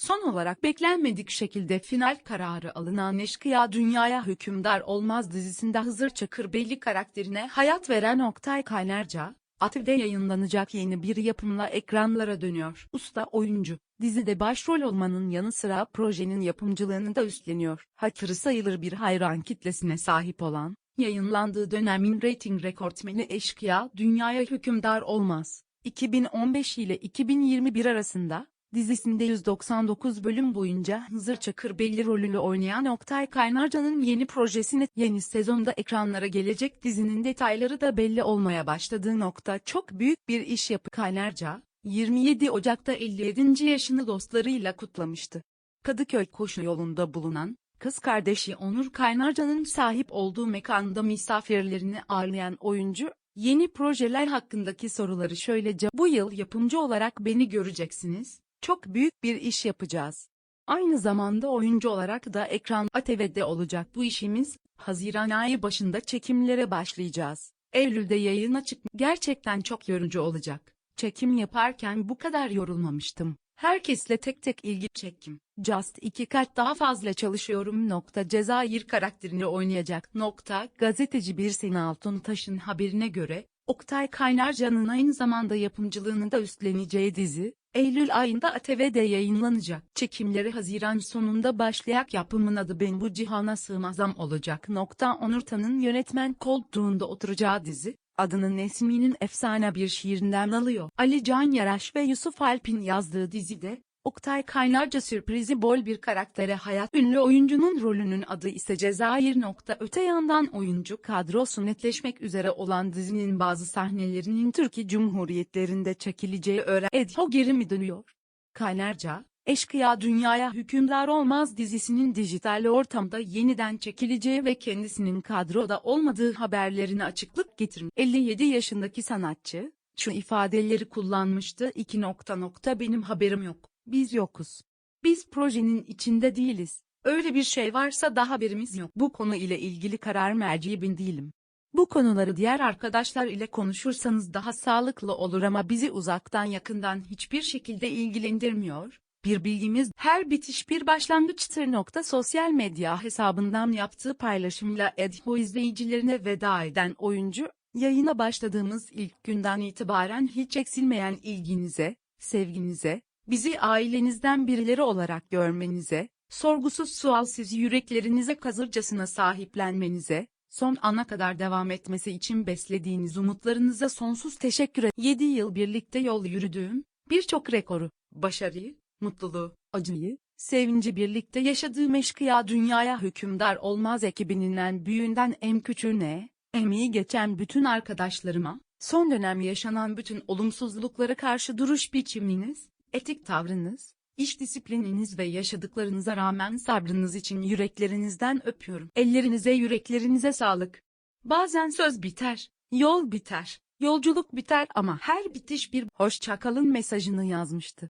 Son olarak beklenmedik şekilde final kararı alınan Eşkıya Dünyaya Hükümdar Olmaz dizisinde Hızır Çakırbeyli karakterine hayat veren Oktay Kaynarca, ATV'de yayınlanacak yeni bir yapımla ekranlara dönüyor. Usta oyuncu, dizide başrol olmanın yanı sıra projenin yapımcılığını da üstleniyor. Hatırı sayılır bir hayran kitlesine sahip olan, yayınlandığı dönemin reyting rekortmeni Eşkıya Dünyaya Hükümdar Olmaz, 2015 ile 2021 arasında, dizisinde 199 bölüm boyunca Hızır Çakırbeyli rolünü oynayan Oktay Kaynarca'nın yeni projesine yeni sezonda ekranlara gelecek dizinin detayları da belli olmaya başladığı nokta çok büyük bir iş yapı Kaynarca, 27 Ocak'ta 57. yaşını dostlarıyla kutlamıştı. Kadıköy koşu yolunda bulunan, kız kardeşi Onur Kaynarca'nın sahip olduğu mekanda misafirlerini ağırlayan oyuncu, yeni projeler hakkındaki soruları şöylece bu yıl yapımcı olarak beni göreceksiniz, çok büyük bir iş yapacağız. Aynı zamanda oyuncu olarak da ekran ATV'de olacak bu işimiz, Haziran ayı başında çekimlere başlayacağız. Eylül'de yayına çık gerçekten çok yorucu olacak. Çekim yaparken bu kadar yorulmamıştım. Herkesle tek tek ilgi çekim. Just iki kat daha fazla çalışıyorum. Nokta Cezayir karakterini oynayacak. Nokta gazeteci bir Sena Altuntaş'ın haberine göre, Oktay Kaynarca'nın aynı zamanda yapımcılığını da üstleneceği dizi, Eylül ayında ATV'de yayınlanacak. Çekimleri Haziran sonunda başlayak yapımın adı Ben Bu Cihana Sığmazam olacak. Nokta Onurtan'ın yönetmen koltuğunda oturacağı dizi, adını Nesmi'nin efsane bir şiirinden alıyor. Ali Can Yaraş ve Yusuf Alp'in yazdığı dizide, Oktay Kaynarca sürprizi bol bir karaktere hayat ünlü oyuncunun rolünün adı ise Cezayir. Öte yandan oyuncu kadrosu netleşmek üzere olan dizinin bazı sahnelerinin Türkiye Cumhuriyetlerinde çekileceği öğren. Edho geri mi dönüyor? Kaynarca, Eşkıya Dünyaya Hükümdar Olmaz dizisinin dijital ortamda yeniden çekileceği ve kendisinin kadroda olmadığı haberlerine açıklık getirmiş. 57 yaşındaki sanatçı, şu ifadeleri kullanmıştı. 2 nokta nokta benim haberim yok. Biz yokuz. Biz projenin içinde değiliz. Öyle bir şey varsa da haberimiz yok. Bu konu ile ilgili karar merci ben değilim. Bu konuları diğer arkadaşlar ile konuşursanız daha sağlıklı olur ama bizi uzaktan yakından hiçbir şekilde ilgilendirmiyor. Bir bilgimiz her bitiş bir başlangıçtır. Nokta sosyal medya hesabından yaptığı paylaşımla Edho izleyicilerine veda eden oyuncu, yayına başladığımız ilk günden itibaren hiç eksilmeyen ilginize, sevginize, bizi ailenizden birileri olarak görmenize, sorgusuz sualsiz yüreklerinize kazırcasına sahiplenmenize, son ana kadar devam etmesi için beslediğiniz umutlarınıza sonsuz teşekkür ederim. 7 yıl birlikte yol yürüdüğüm, birçok rekoru, başarıyı, mutluluğu, acıyı, sevinci birlikte yaşadığım eşkıya dünyaya hükümdar olmaz ekibinin en büyüğünden en küçüğüne, emeği geçen bütün arkadaşlarıma, son dönem yaşanan bütün olumsuzluklara karşı duruş biçiminiz, etik tavrınız, iş disiplininiz ve yaşadıklarınıza rağmen sabrınız için yüreklerinizden öpüyorum. Ellerinize yüreklerinize sağlık. Bazen söz biter, yol biter, yolculuk biter ama her bitiş bir hoşçakalın mesajını yazmıştı.